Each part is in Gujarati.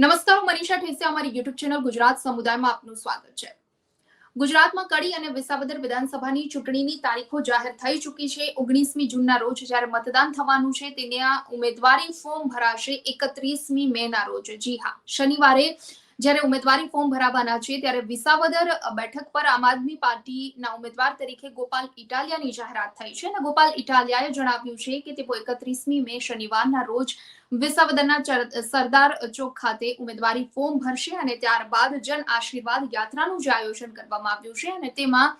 નમસ્કાર મનીષા ઠેસે, અમારી યુટ્યુબ ચેનલ ગુજરાત સમુદાયમાં આપનું સ્વાગત છે. ગુજરાતમાં કડી અને વિસાવદર વિધાનસભાની ચૂંટણીની તારીખો જાહેર થઈ ચૂકી છે. ઓગણીસમી જૂનના રોજ જ્યારે મતદાન થવાનું છે, તેના ઉમેદવારી ફોર્મ ભરાશે એકત્રીસમી મે ના રોજ. જી હા, શનિવારે જ્યારે ઉમેદવારી ફોર્મ ભરાવાના છે, ત્યારે વિસાવદર બેઠક પર આમ આદમી પાર્ટીના ઉમેદવાર તરીકે ગોપાલ ઇટાલિયાની જાહેરાત થઈ છે. અને ગોપાલ ઇટાલિયાએ જણાવ્યું છે કે તેઓ એકત્રીસમી મે શનિવારના રોજ વિસાવદરના સરદાર ચોક ખાતે ઉમેદવારી ફોર્મ ભરશે અને ત્યારબાદ જન આશીર્વાદ યાત્રાનું જે આયોજન કરવામાં આવ્યું છે અને તેમાં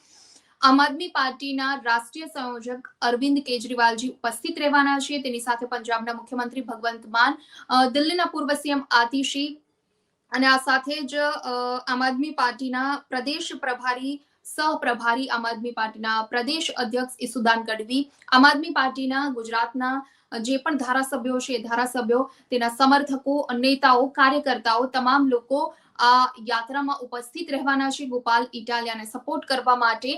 આમ આદમી પાર્ટીના રાષ્ટ્રીય સંયોજક અરવિંદ કેજરીવાલજી ઉપસ્થિત રહેવાના છે. તેની સાથે પંજાબના મુખ્યમંત્રી ભગવંત માન દિલ્હીના પૂર્વ સીએમ આતિશી અને આ સાથે જ આમ આદમી પાર્ટીના પ્રદેશ પ્રભારી સહપ્રભારી આમ આદમી પાર્ટીના પ્રદેશ અધ્યક્ષ ઈસુદાન ગઢવી આમ આદમી પાર્ટીના ગુજરાતના જે પણ ધારાસભ્યો છે ધારાસભ્યો, તેના સમર્થકો, નેતાઓ, કાર્યકર્તાઓ, તમામ લોકો આ યાત્રામાં ઉપસ્થિત રહેવાના છે ગોપાલ ઇટાલિયાને સપોર્ટ કરવા માટે.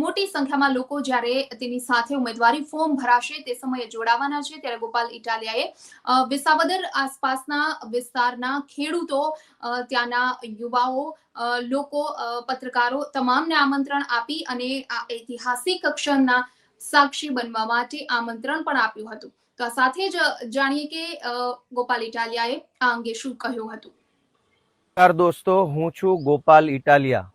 મોટી સંખ્યામાં લોકો જ્યારે તેની સાથે ઉમેદવારી ફોર્મ ભરાશે તે સમયે જોડાવાના છે, ત્યારે ગોપાલ ઇટાલિયાએ વિસાવદર આસપાસના વિસ્તારના ખેડૂતો ત્યાંના યુવાઓ લોકો પત્રકારો તમામને આમંત્રણ આપી અને આ ઐતિહાસિક ક્ષણના સાક્ષી બનવા માટે આમંત્રણ પણ આપ્યું હતું. તો આ સાથે જ જાણીએ કે ગોપાલ ઇટાલિયાએ આ અંગે શું કહ્યું હતું? નમસ્કાર દોસ્તો, હું છું ગોપાલ ઇટાલિયા.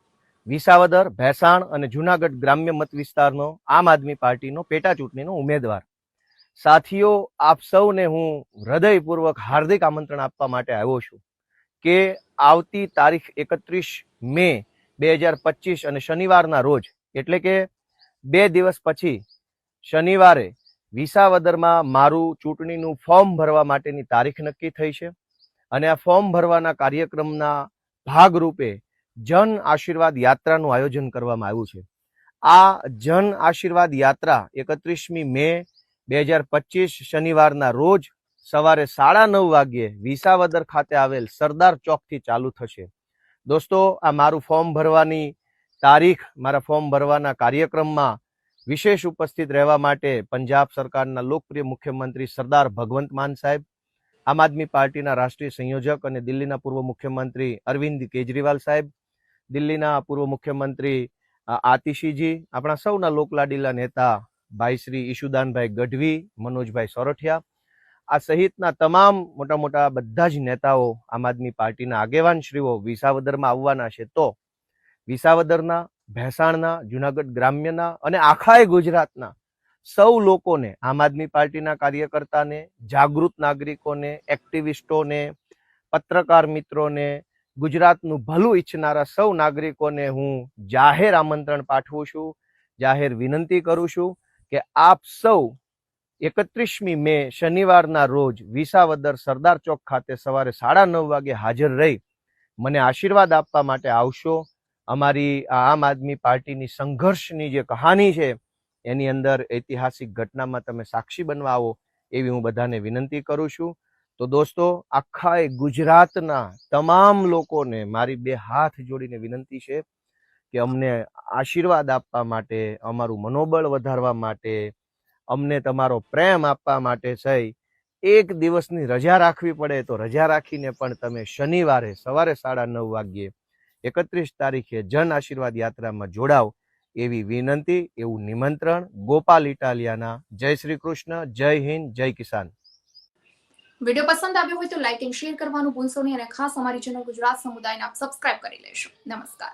વિસાવદર, ભેસાણ અને જુનાગઢ ગ્રામ્ય મત વિસ્તારનો આમ આદમી પાર્ટીનો પેટા ચૂંટણીનો ઉમેદવાર. સાથીઓ, આપ સૌને હું હૃદયપૂર્વક હાર્દિક આમંત્રણ આપવા માટે આવ્યો છું કે આવતી તારીખ એકત્રીસ મે બે હજાર પચીસ અને શનિવારના રોજ, એટલે કે બે દિવસ પછી શનિવારે વિસાવદરમાં મારું ચૂંટણીનું ફોર્મ ભરવા માટેની તારીખ નક્કી થઈ છે. અને આ ફોર્મ ભરવાના કાર્યક્રમના ભાગરૂપે જન આશીર્વાદ યાત્રાનું આયોજન કરવામાં આવ્યું છે. આ જન આશીર્વાદ યાત્રા એકત્રીસમી મે બે હજાર પચીસ શનિવારના રોજ સવારે સાડા નવ વાગ્યે વિસાવદર ખાતે આવેલ સરદાર ચોકથી ચાલુ થશે. દોસ્તો, આ મારું ફોર્મ ભરવાની તારીખ, મારા ફોર્મ ભરવાના કાર્યક્રમમાં વિશેષ ઉપસ્થિત રહેવા માટે પંજાબ સરકારના લોકપ્રિય મુખ્યમંત્રી સરદાર ભગવંત માન સાહેબ, આમ આદમી પાર્ટીના રાષ્ટ્રીય સંયોજક અને દિલ્હીના પૂર્વ મુખ્યમંત્રી અરવિંદ કેજરીવાલ સાહેબ, દિલ્હીના પૂર્વ મુખ્યમંત્રી આતિશીજી, આપણા સૌના લોકલાડીલા નેતા ભાઈ શ્રી ઈશુદાનભાઈ ગઢવી, મનોજભાઈ સોરઠિયા આ સહિતના તમામ મોટા મોટા બધા જ નેતાઓ આમ આદમી પાર્ટીના આગેવાન શ્રીઓ વિસાવદરમાં આવવાના છે, તો વિસાવદરના, ભેસાણના, જુનાગઢ ગ્રામ્યના અને આખાય ગુજરાતના સૌ લોકોને, આમ આદમી પાર્ટીના કાર્યકર્તાને, જાગૃત નાગરિકોને, એક્ટિવિસ્ટોને, પત્રકાર મિત્રોને, ગુજરાતનું ભલું ઈચ્છનારા સૌ નાગરિકોને હું જાહેર આમંત્રણ પાઠવું છું, જાહેર વિનંતી કરું છું કે આપ સૌ એકત્રીસમી મે શનિવારના રોજ વિસાવદર સરદાર ચોક ખાતે સવારે સાડા નવ વાગે હાજર રહી મને આશીર્વાદ આપવા માટે આવશો. અમારી આમ આદમી પાર્ટીની સંઘર્ષની જે કહાની છે, એની અંદર ઐતિહાસિક ઘટનામાં તમે સાક્ષી બનવા આવો એવી હું બધાને વિનંતી કરું છું. તો દોસ્તો, આખા એ ગુજરાતના તમામ લોકોને મારી બે હાથ જોડીને વિનંતી છે કે અમને આશીર્વાદ આપવા માટે, અમારું મનોબળ વધારવા માટે અમને તમારો પ્રેમ આપવા માટે થઈ. એક દિવસની રજા રાખવી પડે તો રજા રાખીને પણ તમે શનિવારે સવારે સાડા નવ વાગ્યે એકત્રીસ તારીખે જન આશીર્વાદ યાત્રામાં જોડાવ એવી વિનંતી, એવું નિમંત્રણ ગોપાલ ઇટાલિયાના. જય શ્રી કૃષ્ણ, જય હિન્દ, જય કિસાન. વીડિયો પસંદ આવ્યો હોય તો લાઇક એન્ડ શેર કરવાનું ભૂલશો નહીં અને ખાસ અમારી ચેનલ ગુજરાત સમુદાયને આપ સબસ્ક્રાઇબ કરી લેશો. નમસ્કાર.